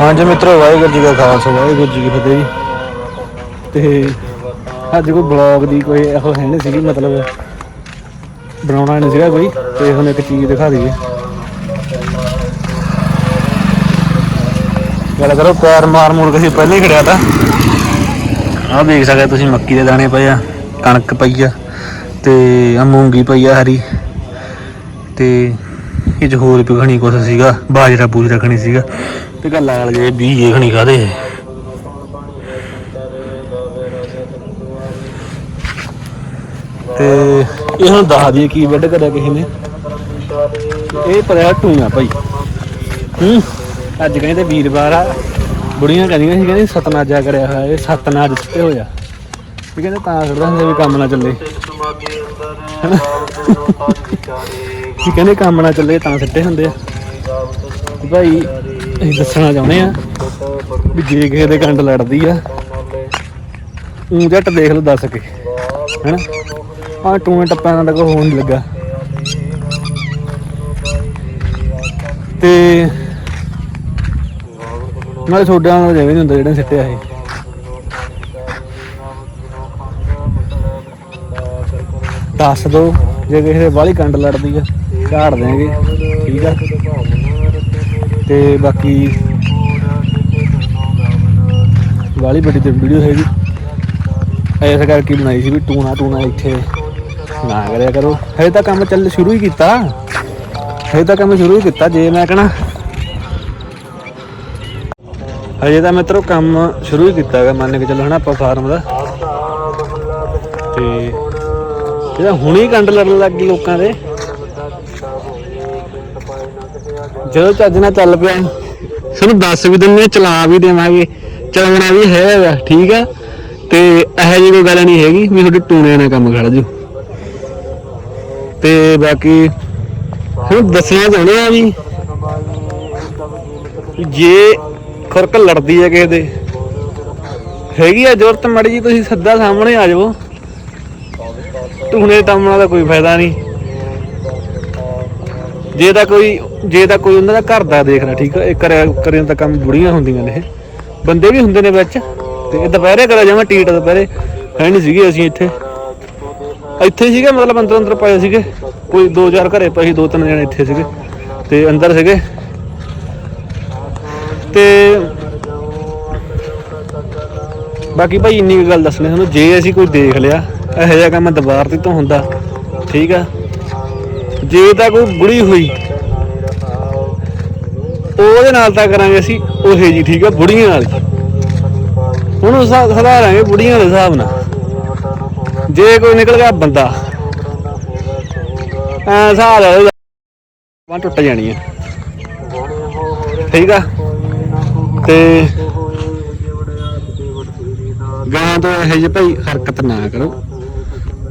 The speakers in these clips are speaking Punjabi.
ਹਾਂਜੀ ਮਿੱਤਰੋ, ਵਾਹਿਗੁਰੂ ਜੀ ਕਾ ਖਾਲਸਾ, ਵਾਹਿਗੁਰੂ ਜੀ ਕੀ ਫਤਿਹ ਜੀ। ਤੇ ਅੱਜ ਕੋਈ ਬਲੌਗ ਦੀ ਕੋਈ ਇਹੋ ਹੈ ਨਹੀਂ ਸੀਗੀ, ਮਤਲਬ ਬਣਾਉਣਾ ਨਹੀਂ ਸੀਗਾ ਕੋਈ। ਤੇ ਹੁਣ ਇੱਕ ਚੀਜ਼ ਦਿਖਾ ਦਈਏ। ਗੱਲ ਕਰੋ, ਪੈਰ ਮਾਰ ਮੂਰ ਕੇ ਪਹਿਲਾਂ ਹੀ ਖੜਿਆ ਤਾਂ। ਆਹ ਦੇਖ ਸਕਦੇ ਤੁਸੀਂ, ਮੱਕੀ ਦੇ ਦਾਣੇ ਪਏ ਆ, ਕਣਕ ਪਈ ਆ, ਤੇ ਆ ਮੂੰਗੀ ਪਈ ਆ ਹਰੀ। ਤੇ ਇਹ 'ਚ ਹੋਰ ਵੀ ਖਣੀ ਕੁਛ ਸੀਗਾ, ਬਾਜਰਾ ਬੂਜਰਾ ਖਣੀ ਸੀਗਾ। ਤੇ ਗੱਲ ਨਾਲ ਜੇ ਵੀ ਇਹ ਖਣੀ ਖਾਦੇ ਤੇ ਇਹ ਹੁਣ ਦੱਸ ਦਈਏ ਕੀ ਵੱਢ ਕਰਿਆ ਕਿਸੇ ਨੇ। ਇਹ ਪਰਿਆ ਟੂਣਾ ਭਾਈ। ਹੂੰ, ਅੱਜ ਕਹਿੰਦੇ ਵੀਰਵਾਰ ਆ। ਬੁੜੀਆਂ ਕਹਿੰਦੀਆਂ ਸੀ, ਕਹਿੰਦੇ ਸਤਨਾਜਾ ਕਰਿਆ ਹੋਇਆ, ਇਹ ਸਤਨਾਜ ਤੇ ਹੋਇਆ ਵੀ ਕਹਿੰਦੇ ਤਾਂ ਕਰਦਾ ਹੁੰਦਾ ਵੀ ਕੰਮ ਨਾ ਚੱਲੇ। ਕੀ ਕਹਿੰਦੇ ਕੰਮ ਨਾ ਚੱਲੇ ਤਾਂ ਸਿੱਟੇ ਹੁੰਦੇ ਆ। ਭਾਈ, ਅਸੀਂ ਦੱਸਣਾ ਚਾਹੁੰਦੇ ਆ ਵੀ ਜੇ ਕਿਸੇ ਦੇ ਕੰਡ ਲੜਦੀ ਆ ਊਂ ਜੱਟ ਦੇਖ ਲਓ ਦੱਸ ਕੇ, ਹੈਨਾ? ਆ ਟੂਣੇ ਟੱਪਿਆਂ ਨਾਲ ਤਾਂ ਹੋਣ ਲੱਗਾ। ਤੇ ਨਾਲੇ ਛੋਡਿਆਂ ਨਾਲ ਜਿਵੇਂ ਨਹੀਂ ਹੁੰਦਾ, ਜਿਹੜੇ ਸਿੱਟਿਆ ਇਹ। ਦੱਸ ਦੋ, ਜੇ ਕਿਸੇ ਦੇ ਬਾਹਲੀ ਕੰਡ ਲੜਦੀ ਆ। ਝਾੜ ਦੇਾਂਗੇ ਠੀਕ ਆ? ਤੇ ਬਾਕੀ ਬਾਹਲੀ ਵੱਡੀ ਤੇ ਵੀਡੀਓ ਹੈਗੀ। ਐਸਾ ਕਰਕੇ ਬਣਾਈ ਸੀ ਵੀ ਟੂਣਾ ਟੂਣਾ ਇੱਥੇ। ਨਾ ਕਰਿਆ ਕਰੋ। ਹਜੇ ਤਾਂ ਕੰਮ ਚੱਲ ਸ਼ੁਰੂ ਹੀ ਕੀਤਾ। ਹਜੇ ਤਾਂ ਕੰਮ ਸ਼ੁਰੂ ਹੀ ਕੀਤਾ, ਜੇ ਮੈਂ ਕਹਣਾ। ਹਜੇ ਤਾਂ ਮਿੱਤਰੋ ਕੰਮ ਸ਼ੁਰੂ ਹੀ ਕੀਤਾ ਹੈਗਾ, ਮੰਨ ਕੇ ਚੱਲੋ ਹਨਾ ਆਪਾਂ ਫਾਰਮ ਦਾ। ਤੇ ਇਹਦਾ ਹੁਣੇ ਕੰਡ ਲੜਨ ਲੱਗ ਗਈ ਲੋਕਾਂ ਦੇ। ਜਦੋਂ ਚੱਜ ਨਾਲ ਚੱਲ ਪਿਆ ਸਾਨੂੰ ਦੱਸ ਵੀ ਦਿੰਦੇ ਚਲਾ ਵੀ ਦੇਵਾਂਗੇ, ਚਲਾਉਣਾ ਵੀ ਹੈਗਾ, ਠੀਕ ਆ? ਤੇ ਇਹੋ ਜਿਹੀ ਕੋਈ ਗੱਲ ਨਹੀਂ ਹੈਗੀ, ਵੀ ਤੁਹਾਡੇ ਟੂਣਿਆਂ ਨਾਲ ਕੰਮ ਖੜ ਜੂ ਤੇ ਬਾਕੀ ਹੁਣ ਦੱਸਣਾ ਚਾਹੁੰਦੇ ਆ ਵੀ ਜੇ ਖੁਰਕ ਲੜਦੀ ਹੈ ਕਿਸੇ ਦੇ, ਹੈਗੀ ਆ ਜ਼ਰੂਰਤ ਮੜੀ ਜੀ ਤੁਸੀਂ ਸਿੱਧਾ ਸਾਹਮਣੇ ਆ ਜਾਓ ਟੂਣੇ ਟਾਮਣਾ ਦਾ ਕੋਈ ਫਾਇਦਾ ਨਹੀਂ। ਜੇ ਤਾਂ ਕੋਈ ਜੇ ਤਾਂ ਕੋਈ ਉਹਨਾਂ ਦਾ ਘਰ ਦਾ ਦੇਖਣਾ ਠੀਕ ਹੈ ਇਹ ਕਰਿਆ ਕਰਿਆ ਤਾਂ ਕੰਮ ਬੁੜੀਆਂ ਹੁੰਦੀਆਂ ਨੇ ਇਹ। ਬੰਦੇ ਵੀ ਹੁੰਦੇ ਨੇ ਵਿੱਚ। ਤੇ ਇਹ ਦੁਪਹਿਰੇ ਕਰਿਆ ਜਾਵਾਂ, ਟੀਟ ਦੁਪਹਿਰੇ। ਹੈ ਨਹੀਂ ਸੀਗੇ ਅਸੀਂ ਇੱਥੇ। ਇੱਥੇ ਸੀਗੇ, ਮਤਲਬ ਅੰਦਰ ਅੰਦਰ ਪਏ ਸੀਗੇ। ਕੋਈ ਦੋ ਚਾਰ ਘਰੇ ਪਏ ਸੀ, ਦੋ ਤਿੰਨ ਜਣੇ ਇੱਥੇ ਸੀਗੇ। ਤੇ ਅੰਦਰ ਸੀਗੇ। ਤੇ ਬਾਕੀ ਭਾਈ ਇੰਨੀ ਕੁ ਗੱਲ ਦੱਸਣੀ ਤੁਹਾਨੂੰ, ਜੇ ਅਸੀਂ ਕੋਈ ਦੇਖ ਲਿਆ, ਇਹੋ ਜਿਹਾ ਕੰਮ ਦੁਬਾਰ ਤੇ ਤੋਂ ਹੁੰਦਾ, ਠੀਕ ਆ? ਜੇ ਤਾਂ ਕੋਈ ਬੁੜੀ ਹੋਈ ਉਹਦੇ ਨਾਲ ਤਾਂ ਕਰਾਂਗੇ ਅਸੀਂ, ਉਹੇ ਜੀ, ਠੀਕ ਆ, ਬੁੜੀਆਂ ਨਾਲ ਹੀ। ਹੁਣ ਸੁਧਾਰਾਂਗੇ ਬੁੜੀਆਂ ਦੇ ਹਿਸਾਬ ਨਾਲ। ਜੇ ਕੋਈ ਨਿਕਲ ਗਿਆ ਬੰਦਾ। ਐ ਹਿਸਾਬ ਲਾ ਟੁੱਟ ਜਾਣੀ ਹੈ ਠੀਕ ਆ? ਤੇ ਗਾਂ ਤੋਂ ਇਹੋ ਜਿਹੀ ਭਾਈ ਹਰਕਤ ਨਾ ਕਰੋ।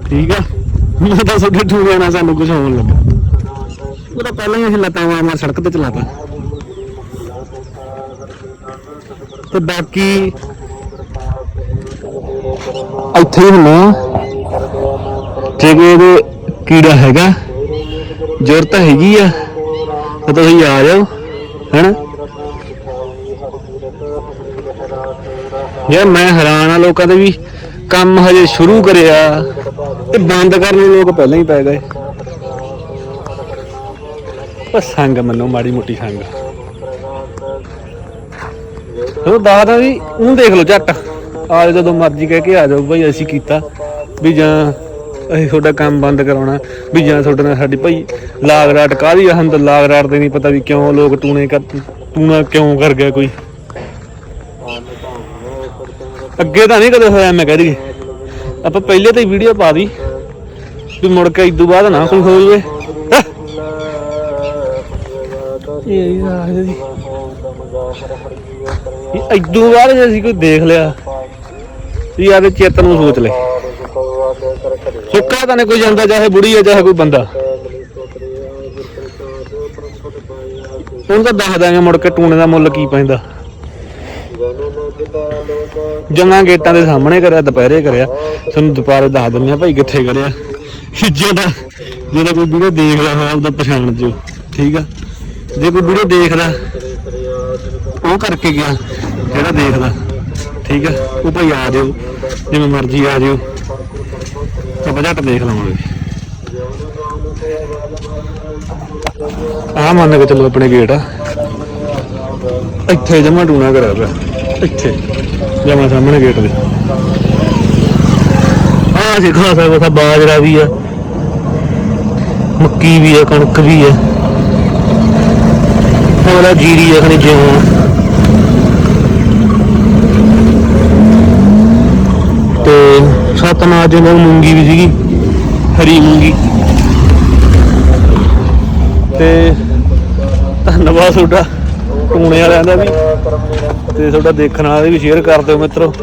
ਠੀਕ ਆ? ਮੈਂ ਤਾਂ ਤੁਹਾਡੇ ਠੂਣਿਆਂ ਸਾਨੂੰ ਕੁਝ ਹੋਣ ਲੱਗਾ। ਉਹ ਤਾਂ ਪਹਿਲਾਂ ਹੀ ਅਸੀਂ ਲੱਤਾਂ ਮਾਰ ਮਾਰ ਸੜਕ ਤੇ ਚਲਾਤਾ। ਤੇ ਬਾਕੀ ਇੱਥੇ ਹੀ ਹੁੰਨੇ ਜੇ ਕੋਈ ਇਹਦੇ ਕੀੜਾ ਹੈਗਾ। ਜ਼ਰੂਰਤ ਹੈਗੀ ਆ। ਤਾਂ ਤੁਸੀਂ ਆ ਜਾਓ, ਹੈਨਾ? ਯਾਰ ਮੈਂ ਹੈਰਾਨ ਆ ਲੋਕਾਂ ਦੇ ਵੀ ਕੰਮ ਹਜੇ ਸ਼ੁਰੂ ਕਰਿਆ। ਤੇ ਬੰਦ ਕਰਨ ਨੂੰ ਲੋਕ ਪਹਿਲਾਂ ਹੀ ਪੈ ਗਏ। ਉਹ ਸੰਗ ਮੰਨੋ, ਮਾੜੀ ਮੋਟੀ ਸੰਗ। ਉਹ ਦਾਦਾ ਵੀ ਉਹ ਦੇਖ ਲਓ ਝੱਟ। ਆ ਜਦੋਂ ਮਰਜ਼ੀ ਕਹਿ ਕੇ ਆ ਜਾਓ ਭਾਈ ਅਸੀਂ ਕੀਤਾ। ਵੀ ਜਾਂ ਅਸੀਂ ਤੁਹਾਡਾ ਕੰਮ ਬੰਦ ਕਰਾਉਣਾ, ਵੀ ਜਾਂ ਤੁਹਾਡੇ ਨਾਲ ਸਾਡੀ ਭਾਈ ਲਾਗ ਰਾਟ ਕਾਹਦੀ ਆ ਹੰਦ ਲਾਗ ਰਾਟ ਦੇ ਨਹੀਂ ਪਤਾ ਵੀ ਕਿਉਂ ਲੋਕ ਟੂਣੇ ਕਰ ਟੂਣਾ ਕਿਉਂ ਕਰ ਗਿਆ ਕੋਈ। ਅੱਗੇ ਤਾਂ ਨਹੀਂ ਕਦੇ ਹੋਇਆ, ਮੈਂ ਕਹਿ ਰਹੀ ਆਪਾਂ ਪਹਿਲੇ ਤੇ ਵੀਡੀਓ ਪਾ ਦੀ ਵੀ ਮੁੜ ਕੇ ਇਦੋਂ ਬਾਅਦ ਨਾ ਕੋਈ ਹੋ ਜਵੇ। ਇਹ ਹੀ ਆਖਦੇ ਜੀ ਇਦੋਂ ਬਾਅਦ ਜੇ ਅਸੀਂ ਕੋਈ ਦੇਖ ਲਿਆ। ਵੀ ਆਦੇ ਚਿੱਤ ਨੂੰ ਸੋਚ ਲੈ। ਸੁੱਕਾ ਤਾਂ ਨਹੀਂ ਕੋਈ ਜਾਂਦਾ, ਚਾਹੇ ਬੁੜੀ ਹੈ ਚਾਹੇ ਕੋਈ ਬੰਦਾ। ਹੁਣ ਤਾਂ ਦੱਸ ਦਾਂਗੇ ਮੁੜ ਕੇ ਟੂਣੇ ਦਾ ਮੁੱਲ ਕੀ ਪੈਂਦਾ। ਜਮਾਂ ਗੇਟਾਂ ਦੇ ਸਾਹਮਣੇ ਕਰਿਆ, ਦੁਪਹਿਰੇ ਕਰਿਆ। ਤੁਹਾਨੂੰ ਦੁਪਹਿਰੇ ਦੱਸ ਦਿੰਦੇ ਆ ਭਾਈ ਕਿੱਥੇ ਕਰਿਆ। ਜਿਹਦਾ ਜਿਹੜਾ ਕੋਈ ਵੀਡੀਓ ਦੇਖਦਾ ਹੋਇਆ, ਉਹਦਾ ਪਛਾਣ ਜਿਓ ਠੀਕ ਆ? ਜੇ ਕੋਈ ਵੀਡੀਓ ਦੇਖਦਾ, ਉਹ ਕਰਕੇ ਗਿਆ, ਜਿਹੜਾ ਦੇਖਦਾ। ਠੀਕ ਹੈ ਉਹ ਭਾਈ ਆ ਜਾਓ, ਜਿਵੇਂ ਮਰਜ਼ੀ ਆ ਜਾਓ। ਆਪਾਂ ਝੱਟ ਦੇਖ ਲਵਾਂਗੇ ਆ ਮੰਨ ਕੇ ਚੱਲੋ ਆਪਣੇ ਗੇਟ ਆ। ਇੱਥੇ ਜਮਾ ਟੂਣਾ ਕਰਾ ਪਿਆ ਇੱਥੇ, ਜਮਾ ਸਾਹਮਣੇ ਗੇਟ ਦੇ। ਆ ਸਿੱਖਾ ਸਕਦਾ ਬਾਜਰਾ ਵੀ ਆ। ਮੱਕੀ ਵੀ ਆ, ਕਣਕ ਵੀ ਆ। ਉਹਦਾ ਜੀਰੀ ਆ ਖਣੀ ਜਿਉਂ? ਤੇ ਸਤਨਾਮ ਜੀ ਨਾਲ ਮੂੰਗੀ ਵੀ ਸੀਗੀ, ਹਰੀ ਮੂੰਗੀ। ਤੇ ਧੰਨਵਾਦ ਤੁਹਾਡਾ ਟੂਣੇ ਵਾਲਿਆਂ ਦਾ ਵੀ, ਤੇ ਤੁਹਾਡਾ ਦੇਖਣ ਵਾਲਿਆਂ ਵੀ ਸ਼ੇਅਰ ਕਰ ਦਿਓ ਮਿੱਤਰੋ।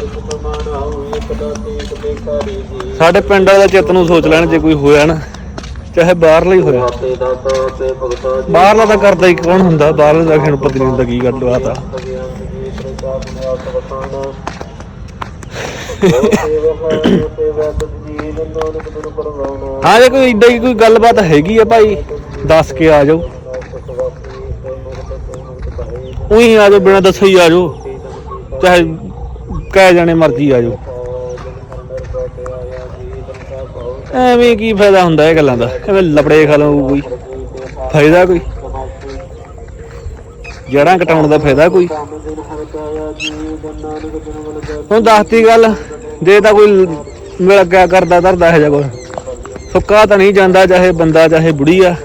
ਸਾਡੇ ਪਿੰਡ ਵਾਲਾ ਚਿੱਤ ਨੂੰ ਸੋਚ ਲੈਣ ਜੇ ਕੋਈ ਹੋਇਆ ਨਾ। ਚਾਹੇ ਬਾਹਰਲਾ ਹੀ ਹੋਇਆ ਬਾਹਰਲਾ ਤਾਂ ਕਰਦਾ ਹੀ ਕੌਣ ਹੁੰਦਾ? ਬਾਹਰਲੇ ਦਾ ਖਣ ਪਤਾ ਨਹੀਂ ਹੁੰਦਾ ਕੀ ਗੱਲ ਬਾਤ ਆ। ਹਾਂ ਜੇ ਕੋਈ ਏਦਾਂ ਦੀ ਕੋਈ ਗੱਲਬਾਤ ਹੈਗੀ ਆ ਭਾਈ ਦੱਸ ਕੇ ਆ ਜਾਓ। ਉਹੀ ਆ ਜਾਓ ਬਿਨਾਂ ਦੱਸੇ ਹੀ ਆ ਜਾਓ। ਚਾਹੇ ਕਹਿ ਜਾਣੇ ਮਰਜ਼ੀ ਆ ਜਾਓ। ਐਵੇਂ ਕੀ ਫਾਇਦਾ ਹੁੰਦਾ ਇਹ ਗੱਲਾਂ ਦਾ? ਐਵੇਂ ਲਪੜੇ ਖਾ ਲਓ ਕੋਈ। ਫਾਇਦਾ ਕੋਈ? ਜੜਾਂ ਕਟਾਉਣ ਦਾ ਫਾਇਦਾ ਕੋਈ? ਹੁਣ ਦੱਸਤੀ ਗੱਲ, ਜੇ ਤਾਂ ਕੋਈ ਮਿਲ ਗਿਆ, ਕਰਦਾ ਧਰਦਾ ਹੈ ਜਾਂ ਕੋਈ ਸੁੱਕਾ ਤਾਂ ਨਹੀਂ ਜਾਂਦਾ, ਚਾਹੇ ਬੰਦਾ, ਚਾਹੇ ਬੁੜੀ ਆ।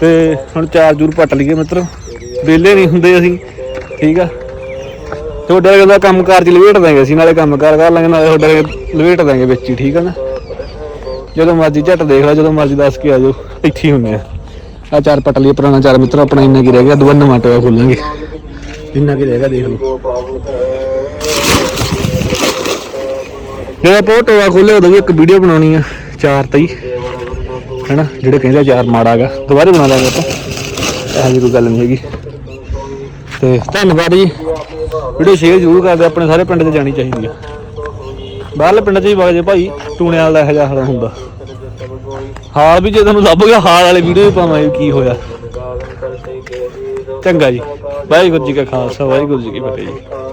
ਤੇ ਹੁਣ ਚਾਰ ਜੂਰ ਪੱਟ ਲਈਏ ਮਿੱਤਰੋ। ਵਿਹਲੇ ਨਹੀਂ ਹੁੰਦੇ ਅਸੀਂ, ਠੀਕ ਆ? ਤੁਹਾਡੇ ਵਰਗੇ ਦਾ ਕੰਮ ਕਾਰ ਚ ਲਵੇਟ ਦਾਂਗੇ ਅਸੀਂ, ਨਾਲੇ ਕੰਮ ਕਾਰ ਕਰ ਲਾਂਗੇ, ਨਾਲੇ ਤੁਹਾਡੇ ਵਰਗੇ ਲਵੇਟ ਦਾਂਗੇ ਵਿੱਚ ਹੀ, ਠੀਕ ਆ ਨਾ? ਜਦੋਂ ਮਰਜ਼ੀ ਝਟ ਦੇਖ ਲਓ ਜਦੋਂ ਮਰਜ਼ੀ ਦੱਸ ਕੇ ਆ ਜਾਓ, ਇੱਥੇ ਹੀ ਹੁੰਦੇ ਆ। ਆ ਚਾਰ ਪੱਟ ਪੁਰਾਣਾ, ਚਾਰ ਮਿੱਤਰ, ਆਪਣਾ ਇੰਨਾ ਕੀ ਰਹਿ ਗਿਆ ਦੁਬਾਰਾ ਨਵਾਂ ਟੋਆ ਖੋਲਾਂਗੇ। ਇੰਨਾ ਕੀ ਰਹਿ ਗਿਆ, ਦੇਖ ਲਓ। ਜਦੋਂ ਆਪਾਂ ਟੋਆ ਖੋਲਿਆ ਉਦੋਂ ਵੀ ਇੱਕ ਵੀਡੀਓ ਬਣਾਉਣੀ ਆ, ਚਾਰ ਤਈ। ਹੈਨਾ, ਜਿਹੜੇ ਕਹਿੰਦੇ ਆ ਚਾਰ ਮਾੜਾਗਾ ਦੁਬਾਰਾ ਬਣਾ ਲਾਂਗੇ ਆਪਾਂ। ਇਹੋ ਜਿਹੀ ਕੋਈ ਗੱਲ ਨਹੀਂ ਹੈਗੀ। ਤੇ ਧੰਨਵਾਦ ਜੀ। ਵੀਡੀਓ ਸ਼ੇਅਰ ਜ਼ਰੂਰ ਕਰਦੇ, ਆਪਣੇ ਸਾਰੇ ਪਿੰਡ ਤੇ ਜਾਣੀ ਚਾਹੀਦੀ ਆ। ਬਾਹਰਲੇ ਪਿੰਡ 'ਚ ਵੀ ਵਗ ਜੇ ਭਾਈ, ਟੂਣੇ ਵਾਲਾ ਇਹੋ ਜਿਹਾ ਹਾਲ ਹੁੰਦਾ। ਹਾਲ ਵੀ ਜੇ ਤੁਹਾਨੂੰ ਲੱਭ ਗਿਆ, ਹਾਲ ਵਾਲੇ ਵੀਡੀਓ ਵੀ ਪਾਵਾਂਗੇ ਕੀ ਹੋਇਆ। ਚੰਗਾ ਜੀ। ਵਾਹਿਗੁਰੂ ਜੀ ਕਾ ਖਾਲਸਾ, ਵਾਹਿਗੁਰੂ ਜੀ ਕੀ ਫਤਿਹ ਜੀ।